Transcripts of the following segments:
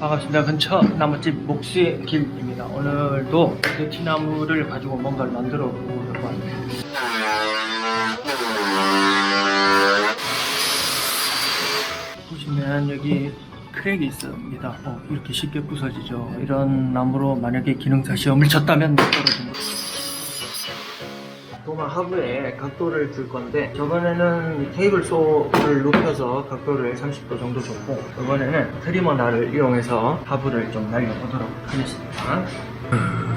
반갑습니다. 근처 나무집 목수의 길입니다. 오늘도 대티나무를 가지고 뭔가를 만들어 보려고 합니다. 보시면 여기 크랙이 있습니다. 어, 이렇게 쉽게 부서지죠. 이런 나무로 만약에 기능사 시험을 쳤다면 떨어집니다. 도마 하부에 각도를 줄 건데 저번에는 테이블 소를 높여서 각도를 30도 정도 줬고 이번에는 트리머 날을 이용해서 하부를 좀 날려보도록 하겠습니다.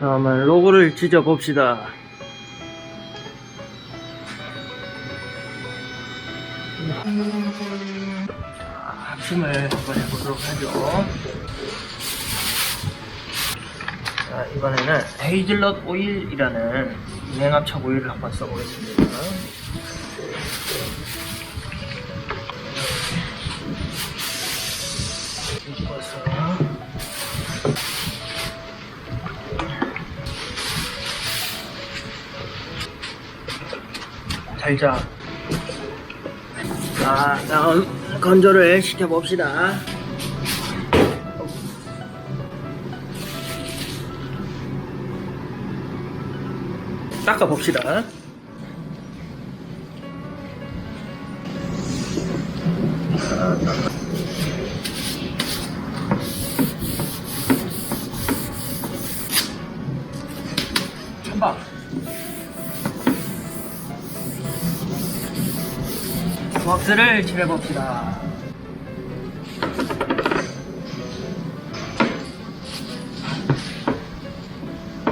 다음은 로고를 지져 봅시다. 합심을 한번 해보도록 하죠. 자, 이번에는 헤이즐넛 오일이라는 냉합착 오일을 한번 써보겠습니다. 달자. 자, 다음 건조를 시켜봅시다. 닦아봅시다. 천박. 왁스를 칠해봅시다.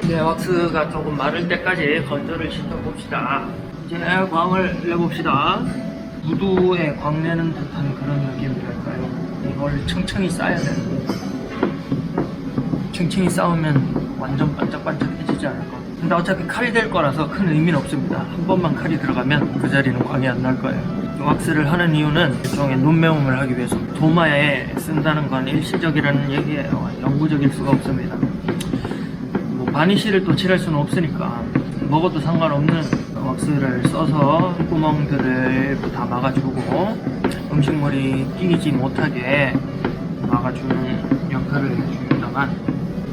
네, 왁스가 조금 마를 때까지 건조를 시켜봅시다. 이제 광을 내봅시다. 무두에 광 내는 듯한 그런 느낌이랄까요. 이걸 층층이 쌓아야 되는데 층층이 쌓으면 완전 반짝반짝해지지 않을 거. 근데 어차피 칼이 될 거라서 큰 의미는 없습니다. 한 번만 칼이 들어가면 그 자리는 광이 안 날 거예요. 왁스를 하는 이유는 일종의 눈매움을 하기 위해서 도마에 쓴다는 건 일시적이라는 얘기예요. 영구적일 수가 없습니다. 뭐 바니쉬를 또 칠할 수는 없으니까 먹어도 상관없는 왁스를 써서 구멍들을 다 막아주고 음식물이 끼지 못하게 막아주는 역할을 해주다만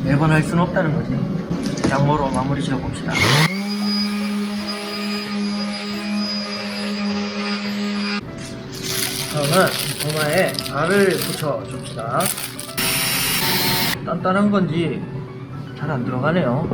매번 할 수는 없다는 거지. 양모로 마무리 지어봅시다. 다음은 도마에 알을 붙여줍시다. 단단한 건지 잘 안 들어가네요.